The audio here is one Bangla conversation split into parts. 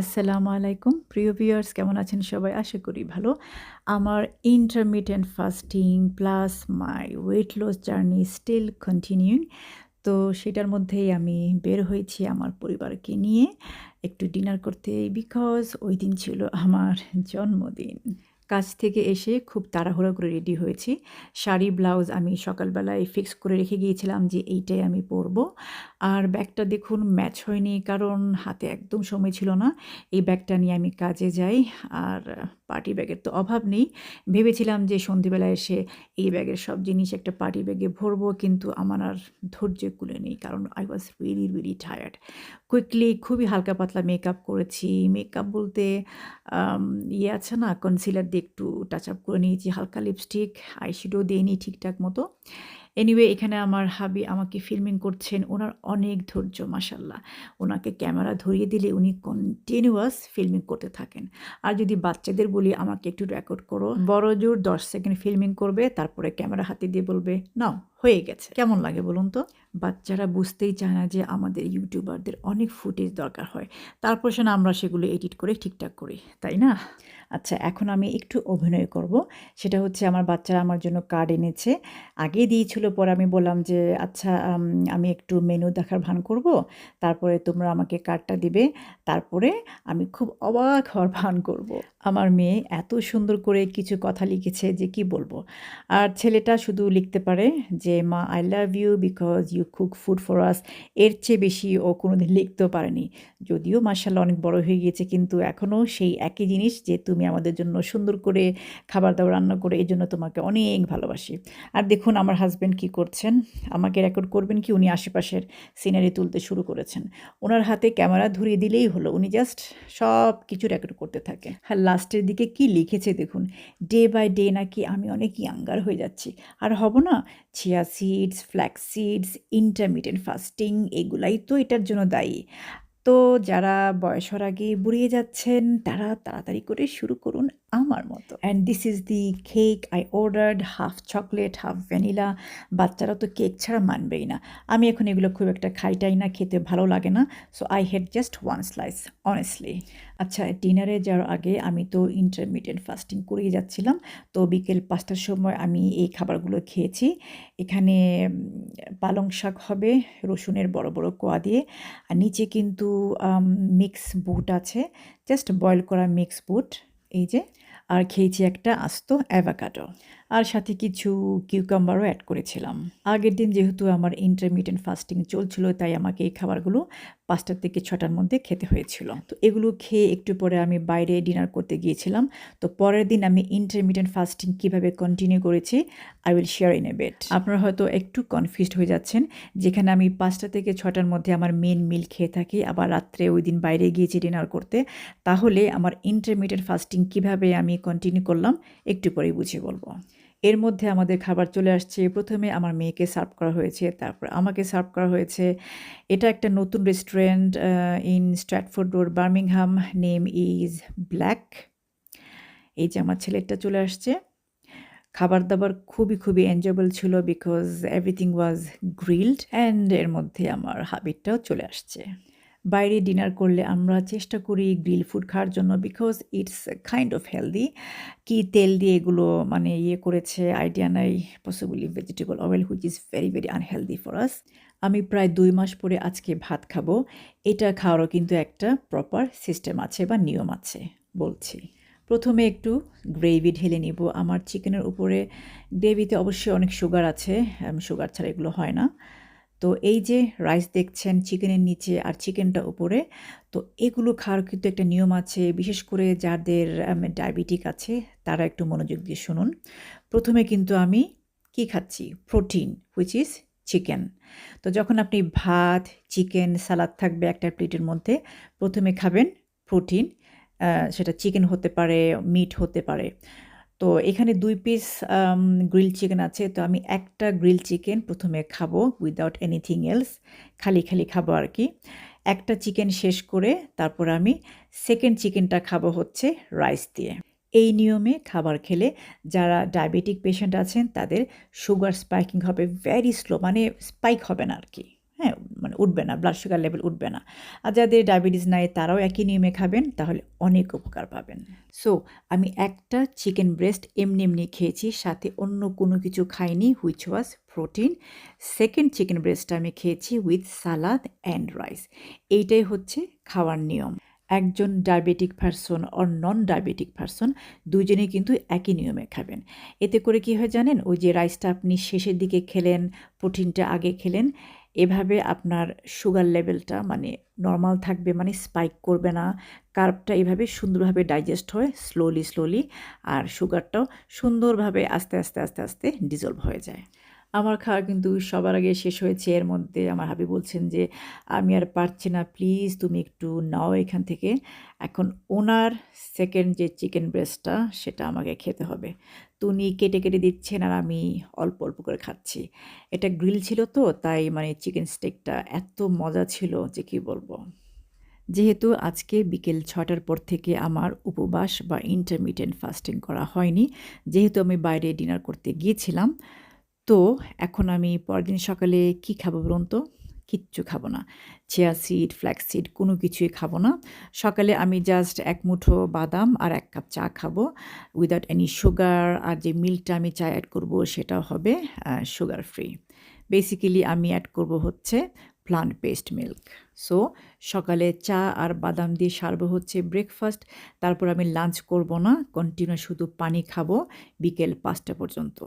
আসসালামু আলাইকুম। প্রিয় ভিউয়ার্স, কেমন আছেন সবাই? আশা করি ভালো। আমার intermittent fasting plus my weight loss journey still continuing তো সেটার মধ্যেই আমি বের হয়েছি আমার পরিবারকে নিয়ে একটু ডিনার করতে বিকজ ওই দিন ছিল আমার জন্মদিন। কাজ থেকে এসে খুব তাড়াহুড়ো করে রেডি হয়েছি। শাড়ি, ব্লাউজ আমি সকালবেলায় ফিক্স করে রেখে গিয়েছিলাম যে এইটাই আমি পরব। আর ব্যাগটা দেখুন ম্যাচ হয়নি, কারণ হাতে একদম সময় ছিল না। এই ব্যাগটা নিয়ে আমি কাজে যাই, আর পার্টি ব্যাগের তো অভাব নেই। ভেবেছিলাম যে সন্ধেবেলা এসে এই ব্যাগের সব জিনিস একটা পার্টি ব্যাগে ভরবো, কিন্তু আমার আর ধৈর্য কুলে নেই, কারণ I was really really tired quickly খুবই হালকা পাতলা মেকআপ করেছি। মেকআপ বলতে ইয়ে আছে না কনসিলার দিয়ে একটু টাচ আপ করে নিয়েছি, হালকা লিপস্টিক আইশ্যাডো দিয়ে নিই ঠিকঠাক মতো। এনিওয়ে এখানে আমার হাবি আমাকে ফিল্মিং করছেন, ওনার অনেক ধৈর্য মাসাল্লাহ ওনাকে ক্যামেরা ধরিয়ে দিলে উনি কন্টিনিউয়াস ফিল্মিং করতে থাকেন। আর যদি বাচ্চাদের বলি, আমাকে একটু রেকর্ড করো। বড় জোর দশ সেকেন্ড ফিল্মিং করবে, তারপরে ক্যামেরা হাতে দিয়ে বলবে, নাও। হয়ে গেছে। কেমন লাগে বলুন তো? বাচ্চারা বুঝতেই চায় না যে আমাদের ইউটিউবারদের অনেক ফুটেজ দরকার হয়। তারপর সে আমরা সেগুলো এডিট করে ঠিকঠাক করি, তাই না? আচ্ছা এখন আমি একটু অভিনয় করব। সেটা হচ্ছে আমার বাচ্চারা আমার জন্য কার্ড এনেছে। আগে দিয়েছিল, পরে আমি বললাম যে আচ্ছা আমি একটু মেনু দেখার ভান করব। তারপরে তোমরা আমাকে কার্ডটা দিবে। তারপরে আমি খুব অবাক হওয়ার ভান করব। আমার মেয়ে এত সুন্দর করে কিছু কথা লিখেছে যে কি বলব? আর ছেলেটা শুধু লিখতে পারে যে, মা I love you because you cook food for us এর চেয়ে বেশি ও কোনোদিন লিখতেও পারেনি। যদিও মার্শাল্লাহ অনেক বড় হয়ে গিয়েছে, কিন্তু এখনও সেই একই জিনিস যে, তুমি আমাদের জন্য সুন্দর করে খাবার দাবার রান্না করে এই জন্য তোমাকে অনেক ভালোবাসি। আর দেখুন আমার হাজব্যান্ড কি করছেন। আমাকে রেকর্ড করবেন কি উনি আশেপাশের সিনারি তুলতে শুরু করেছেন। ওনার হাতে ক্যামেরা ধরিয়ে দিলেই হলো। উনি জাস্ট সব কিছু রেকর্ড করতে থাকে। আর লাস্টের দিকে কি লিখেছে দেখুন ডে বাই ডে নাকি আমি অনেক ইয়াঙ্গার হয়ে যাচ্ছি। আর হব না chia seeds flax seeds intermediate fasting এগুলাই তো এটার জন্য দায়ী। তো যারা বয়সর আগে বুড়িয়ে যাচ্ছেন, তারা তাড়াতাড়ি করে শুরু করুন আমার মতো। And this is the cake I ordered half chocolate half vanilla বাচ্চারা তো কেক ছাড়া মানবেই না। আমি এখন এগুলো খুব একটা খাইটাই না, খেতে ভালো লাগে না। So I had just one slice honestly আচ্ছা ডিনারে যাওয়ার আগে আমি তো ইন্টারমিডিয়েট ফাস্টিং করেই যাচ্ছিলাম। তো বিকেল পাঁচটার সময় আমি এই খাবারগুলো খেয়েছি। এখানে পালং শাক হবে, রসুনের বড় বড় কোয়া দিয়ে। আর নিচে কিন্তু মিক্স বুট আছে। জাস্ট বয়েল করা মিক্স বুট, এই যে। আর খেয়েছি একটা আস্ত অ্যাভাকাডো আর সাথে কিছু কিউকাম্বারও অ্যাড করেছিলাম। আগের দিন যেহেতু আমার ইন্টারমিডিয়েন্ট ফাস্টিং চলছিল, তাই আমাকে এই খাবারগুলো পাঁচটার থেকে ছটার মধ্যে খেতে হয়েছিল। তো এগুলো খেয়ে একটু পরে আমি বাইরে ডিনার করতে গিয়েছিলাম। তো পরের দিন আমি ইন্টারমিডিয়েন্ট ফাস্টিং কীভাবে কন্টিনিউ করেছি I will share in a bit আপনারা হয়তো একটু কনফিউজড হয়ে যাচ্ছেন, যেখানে আমি পাঁচটা থেকে ছটার মধ্যে আমার মেন মিল খেয়ে থাকি, আবার রাত্রে ওই দিন বাইরে গিয়েছি ডিনার করতে, তাহলে আমার ইন্টারমিডিয়েট ফাস্টিং কীভাবে আমি কন্টিনিউ করলাম, একটু পরেই বুঝিয়ে বলব। এর মধ্যে আমাদের খাবার চলে আসছে। প্রথমে আমার মেয়েকে সার্ভ করা হয়েছে, তারপর আমাকে সার্ভ করা হয়েছে। এটা একটা নতুন restaurant in Stratford Road Birmingham name is Black এই যে আমার ছেলেটা চলে আসছে। খাবার দাবার খুবই খুবই এনজয়েবল ছিল because everything was grilled and এর মধ্যে আমার হাবিটটাও চলে আসছে। বাইরে ডিনার করলে আমরা চেষ্টা করি গ্রিল ফুড খাওয়ার জন্য because it's kind of healthy কি তেল দিয়ে এগুলো মানে ইয়ে করেছে আইডিয়া নাই possibly vegetable oil which is very very unhealthy for us আমি প্রায় দুই মাস পরে আজকে ভাত খাব। এটা খাওয়ারও কিন্তু একটা প্রপার সিস্টেম আছে বা নিয়ম আছে, বলছি। প্রথমে একটু গ্রেভি ঢেলে নিব। আমার চিকেনের উপরে গ্রেভিতে অবশ্যই অনেক সুগার আছে। সুগার ছাড়া এগুলো হয় না। তো এই যে রাইস দেখছেন চিকেনের নিচে আর চিকেনটা উপরে, তো এগুলো খাওয়ার কিন্তু একটা নিয়ম আছে। বিশেষ করে যাদের ডায়াবেটিক আছে, তারা একটু মনোযোগ দিয়ে শুনুন। প্রথমে কিন্তু আমি কি খাচ্ছি? প্রোটিন হুইচ ইজ চিকেন তো যখন আপনি ভাত চিকেন সালাদ থাকবে একটা প্লেটের মধ্যে, প্রথমে খাবেন প্রোটিন সেটা চিকেন হতে পারে মিট হতে পারে। তো এখানে দুই পিস গ্রিল চিকেন আছে। তো আমি একটা গ্রিল চিকেন প্রথমে খাব উইদাউট এনিথিং এলস খালি খালি খাব আর কি। একটা চিকেন শেষ করে তারপর আমি সেকেন্ড চিকেনটা খাব হচ্ছে রাইস দিয়ে। এই নিয়মে খাবার খেলে যারা ডায়াবেটিক পেশেন্ট আছেন তাদের সুগার স্পাইকিং হবে ভেরি স্লো মানে স্পাইক হবে না আর কি। হ্যাঁ মানে উঠবে না ব্লাড সুগার লেভেল উঠবে না। আর যাদের ডায়াবেটিস নাই, তারাও একই নিয়মে খাবেন, তাহলে অনেক উপকার পাবেন। সো আমি একটা চিকেন ব্রেস্ট এমনি এমনি খেয়েছি, সাথে অন্য কোনো কিছু খাইনি which was protein second chicken ব্রেস্টটা আমি খেয়েছি উইথ সালাদ অ্যান্ড রাইস এইটাই হচ্ছে খাওয়ার নিয়ম। একজন diabetic person or non diabetic person দুজনেই কিন্তু একই নিয়মে খাবেন। এতে করে কি হয় জানেন? ওই যে রাইসটা আপনি শেষের দিকে খেলেন প্রোটিনটা আগে খেলেন এভাবে আপনার সুগার লেভেলটা মানে নর্মাল থাকবে মানে স্পাইক করবে না। কার্বটা এভাবে সুন্দরভাবে ডাইজেস্ট হয় স্লোলি স্লোলি আর সুগারটাও সুন্দরভাবে আস্তে আস্তে আস্তে আস্তে ডিজলভ হয়ে যায়। আমার খাওয়া কিন্তু সবার আগে শেষ হয়েছে। এর মধ্যে আমার হাবি বলছেন যে, আমি আর পারছি না প্লিজ তুমি একটু নাও এখান থেকে। এখন ওনার সেকেন্ড যে চিকেন ব্রেস্টটা সেটা আমাকে খেতে হবে। তো উনি কেটে কেটে দিচ্ছেন আর আমি অল্প অল্প করে খাচ্ছি। এটা গ্রিল ছিল তো, তাই মানে চিকেন স্টেকটা এত মজা ছিল যে কি বলব। যেহেতু আজকে বিকেল ছটার পর থেকে আমার উপবাস বা ইন্টারমিডিয়েন্ট ফাস্টিং করা হয়নি, যেহেতু আমি বাইরে ডিনার করতে গিয়েছিলাম তো এখন আমি পরের দিন সকালে কি খাব বলুন তো? কিচ্ছু খাব না। চেয়া সিড ফ্ল্যাক্স সিড কোনো কিছুই খাব না। সকালে আমি জাস্ট এক মুঠো বাদাম আর এক কাপ চা খাব। উইদাউট এনি সুগার আর যে মিল্কটা আমি চা অ্যাড করব সেটা হবে সুগার ফ্রি বেসিক্যালি আমি অ্যাড করব হচ্ছে প্লান্ট বেসড মিল্ক সো সকালে চা আর বাদাম দিয়ে সারবো হচ্ছে ব্রেকফাস্ট তারপর আমি লাঞ্চ করব না কন্টিনিউ শুধু পানি খাব বিকেল পাঁচটা পর্যন্ত।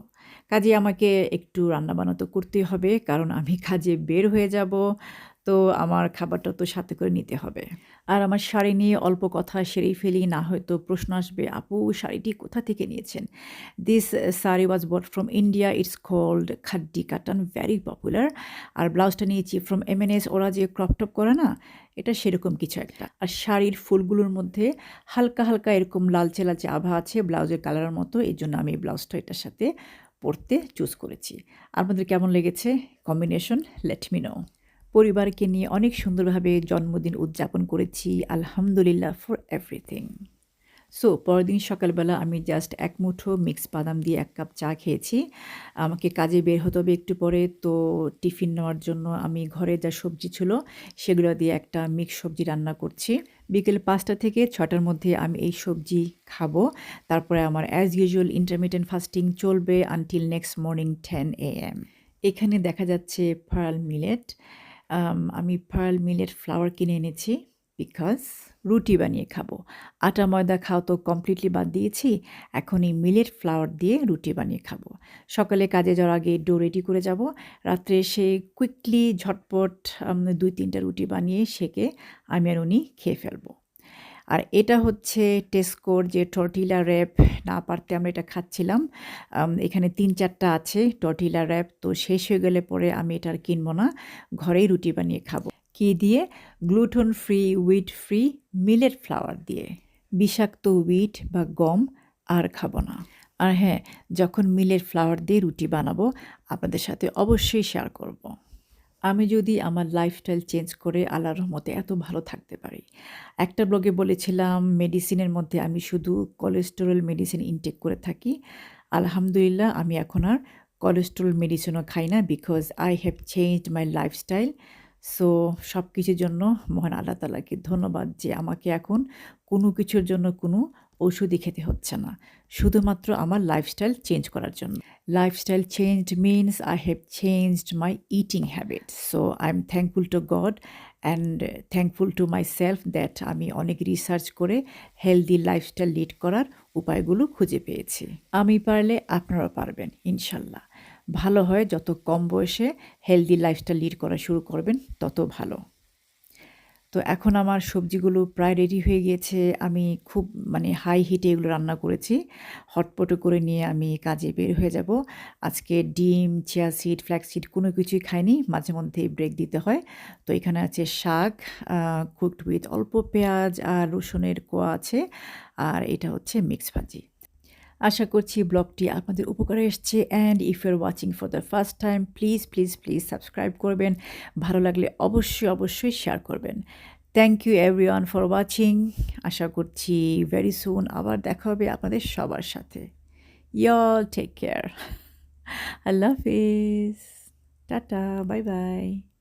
কাজে আমাকে একটু রান্নাবান্না তো করতেই হবে, কারণ আমি কাজে বের হয়ে যাব তো আমার খাবারটা তো সাথে করে নিতে হবে। আর আমার শাড়ি নিয়ে অল্প কথা সেরেই ফেলি, না হয়তো প্রশ্ন আসবে, আপু, শাড়িটি কোথা থেকে নিয়েছেন? This sari was bought from India it's called khaddi katan very popular আর ব্লাউজটা নিয়েছি ফ্রম এমএনএস ওরা যে ক্রপটপ করে না, এটা সেরকম কিছু একটা। আর শাড়ির ফুলগুলোর মধ্যে হালকা হালকা এরকম লালচে লালচে আভা আছে, ব্লাউজের কালারের মতো এই জন্য আমি এই ব্লাউজটা এটার সাথে পরতে চুজ করেছি। আপনাদের কেমন লেগেছে? কম্বিনেশন লেট মি নো পরিবারকে নিয়ে অনেক সুন্দরভাবে জন্মদিন উদযাপন করেছি। আলহামদুলিল্লাহ ফর এভরিথিং সো পরের দিন সকালবেলা আমি জাস্ট এক মুঠো মিক্স বাদাম দিয়ে এক কাপ চা খেয়েছি। আমাকে কাজে বের হতে হবে একটু পরে, তো টিফিন নেওয়ার জন্য আমি ঘরে যা সবজি ছিল সেগুলো দিয়ে একটা মিক্স সবজি রান্না করছি। বিকেল পাঁচটা থেকে ছটার মধ্যে আমি এই সবজি খাব। তারপরে আমার অ্যাজ ইউজুয়াল ইন্টারমিডিয়েন্ট ফাস্টিং চলবে until next morning ten A M এখানে দেখা যাচ্ছে ফার্ল মিলেট আমি পার্ল মিলেট ফ্লাওয়ার কিনে এনেছি বিকজ রুটি বানিয়ে খাব। আটা ময়দা খাওয়া তো কমপ্লিটলি বাদ দিয়েছি, এখন এই মিলেট ফ্লাওয়ার দিয়ে রুটি বানিয়ে খাব। সকালে কাজে যাওয়ার আগে ডো রেডি করে যাব। রাত্রে এসে কুইকলি ঝটপট দুই তিনটা রুটি বানিয়ে সেকে আমি আর উনি খেয়ে ফেলব। আর এটা হচ্ছে টেস্কোর যে টর্টিলা র্যাপ না পারতে আমরা এটা খাচ্ছিলাম। এখানে তিন চারটা আছে টর্টিলা র্যাপ তো শেষ হয়ে গেলে পরে আমি এটা আর কিনবো না। ঘরেই রুটি বানিয়ে খাব। কি দিয়ে? Gluten free wheat free millet flour দিয়ে। বিষাক্ত উইট বা গম আর খাব না। আর হ্যাঁ যখন মিলের ফ্লাওয়ার দিয়ে রুটি বানাবো, আপনাদের সাথে অবশ্যই শেয়ার করব। আমি যদি আমার লাইফস্টাইল চেঞ্জ করে আল্লাহর রহমতে এত ভালো থাকতে পারি। একটা ব্লগে বলেছিলাম মেডিসিনের মধ্যে আমি শুধু কোলেস্টেরল মেডিসিন ইনটেক করে থাকি। আলহামদুলিল্লাহ, আমি এখন আর কোলেস্টেরল মেডিসিনও খাই না because I have change my lifestyle so সব কিছুর জন্য মহান আল্লাহ তালাকে ধন্যবাদ যে আমাকে এখন কোনো কিছুর জন্য কোনো ওষুধই খেতে হচ্ছে না। শুধুমাত্র আমার লাইফস্টাইল চেঞ্জ করার জন্য। Lifestyle change means I have changed my eating habit so I am thankful to God and thankful to my self that আমি অনেক রিসার্চ করে হেলদি লাইফস্টাইল লিড করার উপায়গুলো খুঁজে পেয়েছি। আমি পারলে আপনারাও পারবেন, ইনশাল্লাহ। ভালো হয়, যত কম বয়সে হেলদি লাইফস্টাইল লিড করা শুরু করবেন, তত ভালো। তো এখন আমার সবজিগুলো প্রায় রেডি হয়ে গিয়েছে। আমি খুব মানে হাই হিটে এগুলো রান্না করেছি। হটপটে করে নিয়ে আমি কাজে বের হয়ে যাব। আজকে ডিম চিয়া সিড ফ্ল্যাক্স সিড কোনো কিছুই খাইনি। মাঝে মধ্যে ব্রেক দিতে হয়। তো এখানে আছে শাক কুকড উইথ অল্প পেঁয়াজ আর রসুনের কোয়া আছে। আর এটা হচ্ছে মিক্স ভাজি। আশা করছি ব্লগটি আপনাদের উপকারে এসছে and if you're watching for the first time please please please subscribe করবেন। ভালো লাগলে অবশ্যই অবশ্যই শেয়ার করবেন। Thank you everyone for watching আশা করছি ভেরি সুন আবার দেখা হবে আপনাদের সবার সাথে। ইয়ল টেক কেয়ার আল্লাহ হাফিজ টাটা বাই বাই